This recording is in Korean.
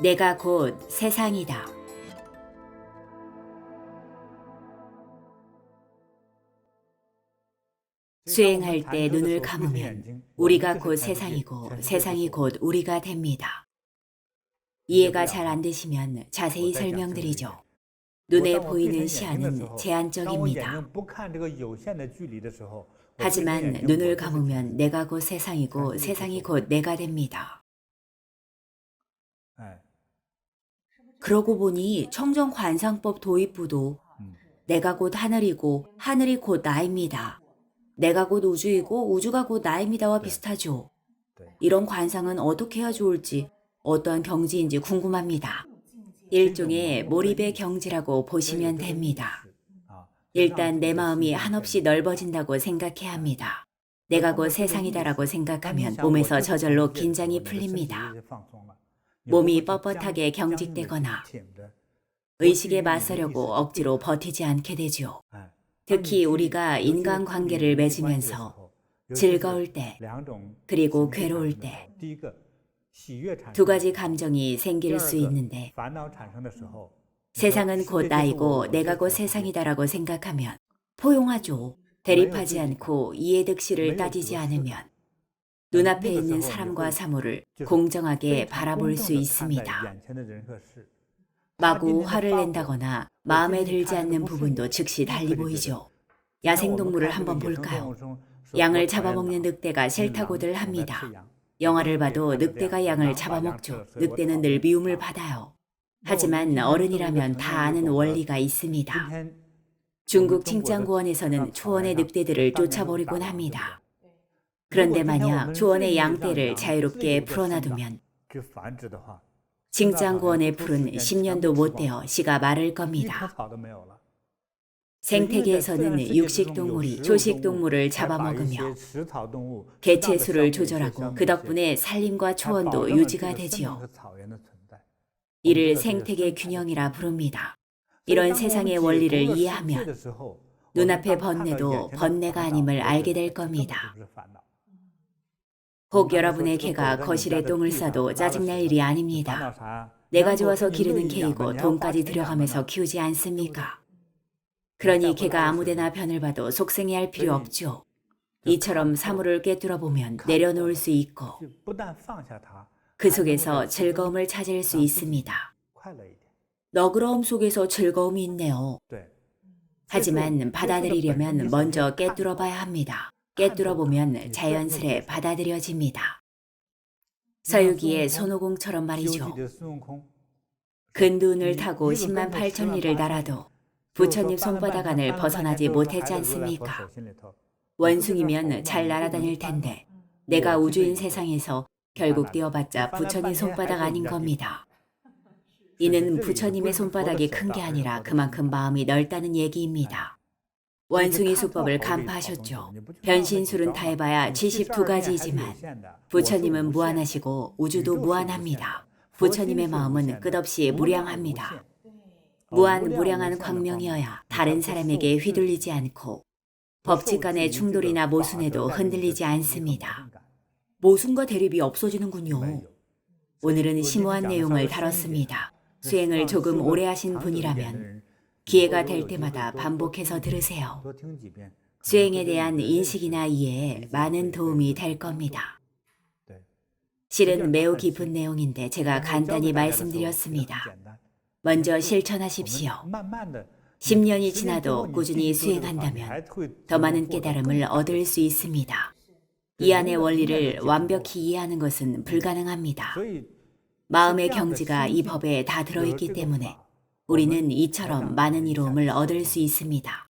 내가 곧 세상이다. 수행할 때 눈을 감으면 우리가 곧 세상이고 세상이 곧 우리가 됩니다. 이해가 잘 안 되시면 자세히 설명드리죠. 눈에 보이는 시야는 제한적입니다. 하지만 눈을 감으면 내가 곧 세상이고 세상이 곧 내가 됩니다. 그러고 보니 청정관상법 도입부도 내가 곧 하늘이고 하늘이 곧 나입니다. 내가 곧 우주이고 우주가 곧 나입니다와 비슷하죠. 이런 관상은 어떻게 해야 좋을지 어떠한 경지인지 궁금합니다. 일종의 몰입의 경지라고 보시면 됩니다. 일단 내 마음이 한없이 넓어진다고 생각해야 합니다. 내가 곧 세상이다라고 생각하면 몸에서 저절로 긴장이 풀립니다. 몸이 뻣뻣하게 경직되거나 의식에 맞서려고 억지로 버티지 않게 되죠. 특히 우리가 인간관계를 맺으면서 즐거울 때 그리고 괴로울 때 두 가지 감정이 생길 수 있는데 세상은 곧 나이고 내가 곧 세상이다라고 생각하면 포용하죠. 대립하지 않고 이해득실을 따지지 않으면 눈앞에 있는 사람과 사물을 공정하게 바라볼 수 있습니다. 마구 화를 낸다거나 마음에 들지 않는 부분도 즉시 달리 보이죠. 야생동물을 한번 볼까요? 양을 잡아먹는 늑대가 싫다고들 합니다. 영화를 봐도 늑대가 양을 잡아먹죠. 늑대는 늘 미움을 받아요. 하지만 어른이라면 다 아는 원리가 있습니다. 중국 칭짱구원에서는 초원의 늑대들을 쫓아버리곤 합니다. 그런데 만약 초원의 양떼를 자유롭게 풀어놔두면 칭짱구원의 풀은 10년도 못 되어 씨가 마를 겁니다. 생태계에서는 육식동물이 초식동물을 잡아먹으며 개체 수를 조절하고 그 덕분에 산림과 초원도 유지가 되지요. 이를 생태계 균형이라 부릅니다. 이런 세상의 원리를 이해하면 눈앞의 번뇌도 번뇌가 아님을 알게 될 겁니다. 혹 여러분의 개가 거실에 똥을 싸도 짜증날 일이 아닙니다. 내가 좋아서 기르는 개이고 돈까지 들여가면서 키우지 않습니까? 그러니 개가 아무데나 변을 봐도 속생해할 필요 없죠. 이처럼 사물을 꿰뚫어 보면 내려놓을 수 있고 그 속에서 즐거움을 찾을 수 있습니다. 너그러움 속에서 즐거움이 있네요. 하지만 받아들이려면 먼저 꿰뚫어 봐야 합니다. 꿰뚫어 보면 자연스레 받아들여집니다. 서유기의 손오공처럼 말이죠. 근둔을 타고 10만 8천 리를 날아도 부처님 손바닥 안을 벗어나지 못했지 않습니까? 원숭이면 잘 날아다닐 텐데 내가 우주인 세상에서 결국 뛰어봤자 부처님 손바닥 아닌 겁니다. 이는 부처님의 손바닥이 큰 게 아니라 그만큼 마음이 넓다는 얘기입니다. 원숭이 수법을 간파하셨죠. 변신술은 다 해봐야 72가지이지만 부처님은 무한하시고 우주도 무한합니다. 부처님의 마음은 끝없이 무량합니다. 무한 무량한 광명이어야 다른 사람에게 휘둘리지 않고 법칙 간의 충돌이나 모순에도 흔들리지 않습니다. 모순과 대립이 없어지는군요. 오늘은 심오한 내용을 다뤘습니다. 수행을 조금 오래 하신 분이라면 기회가 될 때마다 반복해서 들으세요. 수행에 대한 인식이나 이해에 많은 도움이 될 겁니다. 실은 매우 깊은 내용인데 제가 간단히 말씀드렸습니다. 먼저 실천하십시오. 10년이 지나도 꾸준히 수행한다면 더 많은 깨달음을 얻을 수 있습니다. 이 안의 원리를 완벽히 이해하는 것은 불가능합니다. 마음의 경지가 이 법에 다 들어있기 때문에 우리는 이처럼 많은 이로움을 얻을 수 있습니다.